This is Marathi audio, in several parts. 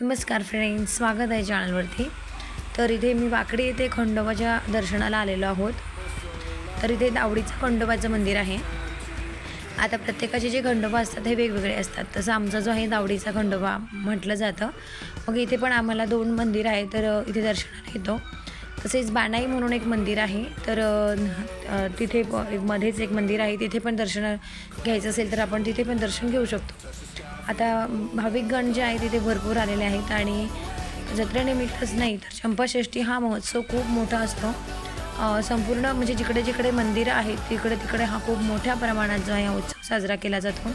नमस्कार फ्रेंड्स स्वागत आहे चॅनलवरती तर इथे मी वाकडी येथे खंडोबाच्या दर्शनाला आलेलो आहोत. तर इथे दावडीचं खंडोबाचं मंदिर आहे. आता प्रत्येकाचे जे खंडोबा असतात हे वेगवेगळे असतात. तसं आमचा जो आहे दावडीचा खंडोबा म्हटलं जातं. मग इथे पण आम्हाला दोन मंदिर आहे तर इथे दर्शनाला येतो. तसेच बाणाई म्हणून एक मंदिर आहे. तर तिथे मध्येच एक मंदिर आहे. तिथे पण दर्शन घ्यायचं असेल तर आपण तिथे पण दर्शन घेऊ शकतो. आता भाविकगण जे आहे तिथे भरपूर आलेले आहेत आणि जत्रेनिमित्तच नाही तर चंपाषष्ठी हा महोत्सव खूप मोठा असतो. संपूर्ण म्हणजे जिकडे जिकडे मंदिरं आहेत तिकडे तिकडे हा खूप मोठ्या प्रमाणात जो आहे हा उत्सव साजरा केला जातो.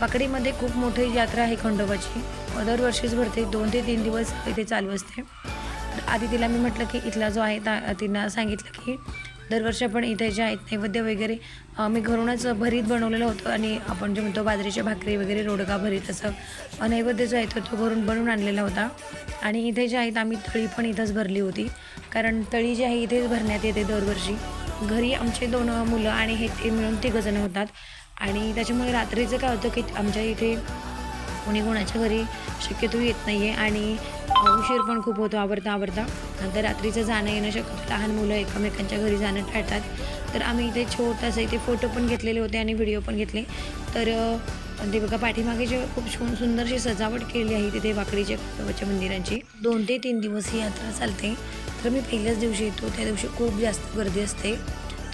पाकडीमध्ये खूप मोठी यात्रा आहे खंडोबाची. दरवर्षीच भरते दोन ते तीन दिवस इथे चालू असते. तर आधी तिला मी म्हटलं की इथला जो आहे ता तिनं सांगितलं की दरवर्षी आपण इथे जे आहेत नैवेद्य वगैरे आम्ही मी घरूनच भरीत बनवलेलं होतं आणि आपण जे म्हणतो बाजरीच्या भाकरी वगैरे रोडगा भरीत असं नैवेद्य जो आहे तो तो घरून बनवून आणलेला होता. आणि इथे जे आहेत आम्ही तळी पण इथंच भरली होती. कारण तळी जी आहे इथेच भरण्यात येते दरवर्षी. घरी आमचे दोन मुलं आणि हे ते मिळून तिघंजणं होतात. आणि त्याच्यामुळे रात्रीचं काय होतं की आमच्या इथे कोणी कोणाच्या घरी शक्यतो येत नाही आहे आणि उशीर पण खूप होतो आवडता आवडता नंतर रात्रीचं जाणं येणं शक्यतो लहान मुलं एकमेकांच्या घरी जाणं टाळतात. तर आम्ही इथे छोटासा इथे फोटो पण घेतलेले होते आणि व्हिडिओ पण घेतले. तर अ, ते बघा पाठीमागे जे खूप सु- सुंदरशी सजावट केली आहे तिथे वाकडीच्या खंडोबाच्या मंदिरांची. दोन ते तीन दिवस ही यात्रा चालते. तर मी पहिल्याच दिवशी येतो त्या दिवशी खूप जास्त गर्दी असते.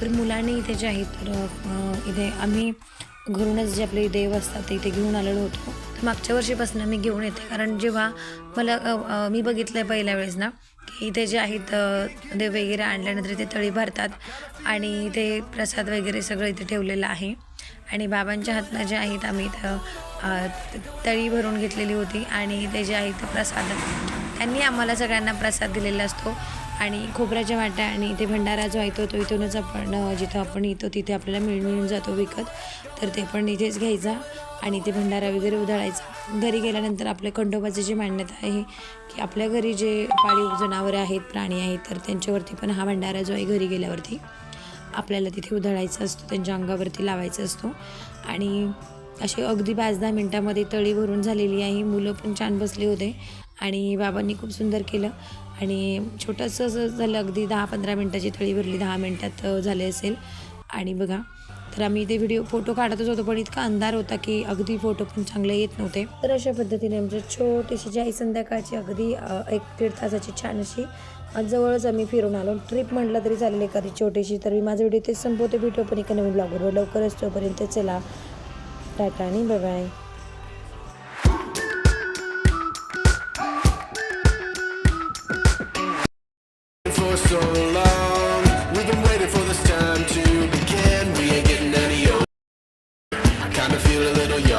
तर मुलांनी इथे जे आहे तर इथे आम्ही घरूनच जे आपले देव असतात ते इथे घेऊन आलेलो होतो. मागच्या वर्षीपासून मी घेऊन येते. कारण जेव्हा मला मी बघितलं आहे पहिल्या वेळेस ना की इथे जे आहेत ते देव वगैरे आणल्यानंतर इथे तळी भरतात आणि ते प्रसाद वगैरे सगळं इथे ठेवलेलं आहे. आणि बाबांच्या हातनं जे आहेत आम्ही इथं तळी भरून घेतलेली होती आणि ते जे आहेत ते प्रसाद त्यांनी आम्हाला सगळ्यांना प्रसाद दिलेला असतो. आणि खोबऱ्याच्या वाट्या आणि इथे भंडारा जो येतो तो इथूनच आपण जिथं आपण येतो तिथे आपल्याला मिळून मिळून जातो विकत. तर ते पण इथेच घ्यायचा आणि ते भंडारा वगैरे उधळायचा. घरी गेल्यानंतर आपल्या खंडोबाची जी मान्यता आहे की आपल्या घरी जे पाळीव जनावरं आहेत प्राणी आहेत तर त्यांच्यावरती पण हा भंडारा जो आहे घरी गेल्यावरती आपल्याला तिथे उधळायचा असतो त्यांच्या अंगावरती लावायचा असतो. आणि असे अगदी पाच दहा मिनटामध्ये तळी भरून झालेली आहे. मुलं पण छान बसले होते आणि बाबांनी खूप सुंदर केलं. आणि छोटंसं असं झालं अगदी दहा पंधरा मिनटाची तळी भरली दहा मिनटात झाले असेल. आणि बघा तर आम्ही ते व्हिडिओ फोटो काढतच होतो पण इतका अंधार होता की अगदी फोटो पण चांगले येत नव्हते. तर अशा पद्धतीने आमची छोटीशी जी आई संध्याकाळची अगदी एक दीड तासाची छान अशी जवळच आम्ही फिरून आलो. ट्रिप म्हटलं तरी चालेल एखादी छोटीशी तर मी माझा व्हिडिओ तेच संपवते. भेटू पण एका नवीन ब्लॉगवर लवकरच तोपर्यंत चला. टाटा आणि bye for so long. We've been waiting for this time to begin. We ain't getting any older. I kinda feel a little young.